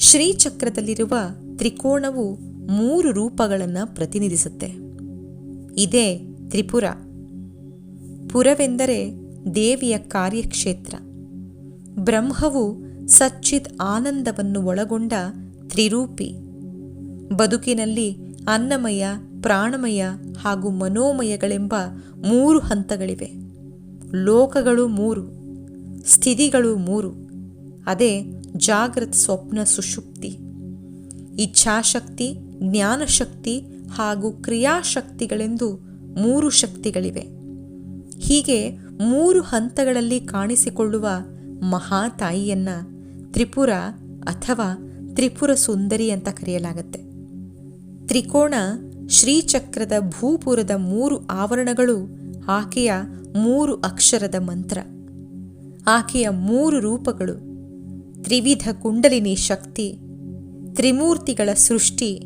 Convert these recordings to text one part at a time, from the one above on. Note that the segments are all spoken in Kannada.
ಶ್ರೀಚಕ್ರದಲ್ಲಿರುವ ತ್ರಿಕೋಣವು ಮೂರು ರೂಪಗಳನ್ನು ಪ್ರತಿನಿಧಿಸುತ್ತೆ. ಇದೇ ತ್ರಿಪುರ. ಪುರವೆಂದರೆ ದೇವಿಯ ಕಾರ್ಯಕ್ಷೇತ್ರ. ಬ್ರಹ್ಮವು ಸಚ್ಚಿತ್ ಆನಂದವನ್ನು ಒಳಗೊಂಡ ತ್ರಿರೂಪಿ. ಬದುಕಿನಲ್ಲಿ ಅನ್ನಮಯ, ಪ್ರಾಣಮಯ ಹಾಗೂ ಮನೋಮಯಗಳೆಂಬ ಮೂರು ಹಂತಗಳಿವೆ. ಲೋಕಗಳು ಮೂರು, ಸ್ಥಿತಿಗಳು ಮೂರು. ಅದೇ ಜಾಗೃತ್ ಸ್ವಪ್ನ ಸುಷುಪ್ತಿ. ಇಚ್ಛಾಶಕ್ತಿ, ಜ್ಞಾನಶಕ್ತಿ ಹಾಗೂ ಕ್ರಿಯಾಶಕ್ತಿಗಳೆಂದು ಮೂರು ಶಕ್ತಿಗಳಿವೆ. ಹೀಗೆ ಮೂರು ಹಂತಗಳಲ್ಲಿ ಕಾಣಿಸಿಕೊಳ್ಳುವ ಮಹಾತಾಯಿಯನ್ನ ತ್ರಿಪುರ ಅಥವಾ ತ್ರಿಪುರ ಸುಂದರಿ ಅಂತ ಕರೆಯಲಾಗುತ್ತೆ. ತ್ರಿಕೋಣ ಶ್ರೀಚಕ್ರದ ಭೂಪುರದ ಮೂರು ಆವರಣಗಳು, ಆಕೆಯ ಮೂರು ಅಕ್ಷರದ ಮಂತ್ರ. ಆಕೆಯ ಮೂರು ರೂಪಗಳು. ತ್ರಿವಿಧ ಕುಂಡಲಿನಿ ಶಕ್ತಿ, ತ್ರಿಮೂರ್ತಿಗಳ ಸೃಷ್ಟಿ,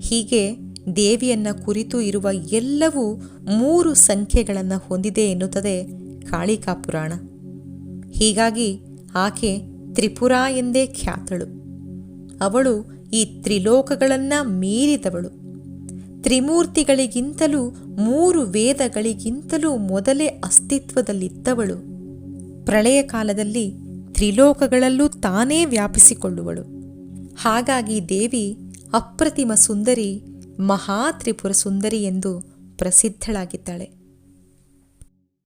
ಹೀಗೆ ದೇವಿಯನ್ನ ಕುರಿತು ಇರುವ ಎಲ್ಲವೂ ಮೂರು ಸಂಖ್ಯೆಗಳನ್ನು ಹೊಂದಿದೆ ಎನ್ನುತ್ತದೆ ಕಾಳಿಕಾ ಪುರಾಣ. ಹೀಗಾಗಿ ಆಕೆ ತ್ರಿಪುರ ಎಂದೇ ಖ್ಯಾತಳು. ಅವಳು ಈ ತ್ರಿಲೋಕಗಳನ್ನ ಮೀರಿದವಳು. ತ್ರಿಮೂರ್ತಿಗಳಿಗಿಂತಲೂ ಮೂರು ವೇದಗಳಿಗಿಂತಲೂ ಮೊದಲೇ ಅಸ್ತಿತ್ವದಲ್ಲಿದ್ದವಳು. ಪ್ರಳಯ ಕಾಲದಲ್ಲಿ ತ್ರಿಲೋಕಗಳಲ್ಲೂ ತಾನೇ ವ್ಯಾಪಿಸಿಕೊಳ್ಳುವಳು. ಹಾಗಾಗಿ ದೇವಿ ಅಪ್ರತಿಮ ಸುಂದರಿ ಮಹಾತ್ರಿಪುರ ಸುಂದರಿ ಎಂದು ಪ್ರಸಿದ್ಧಳಾಗಿದ್ದಾಳೆ.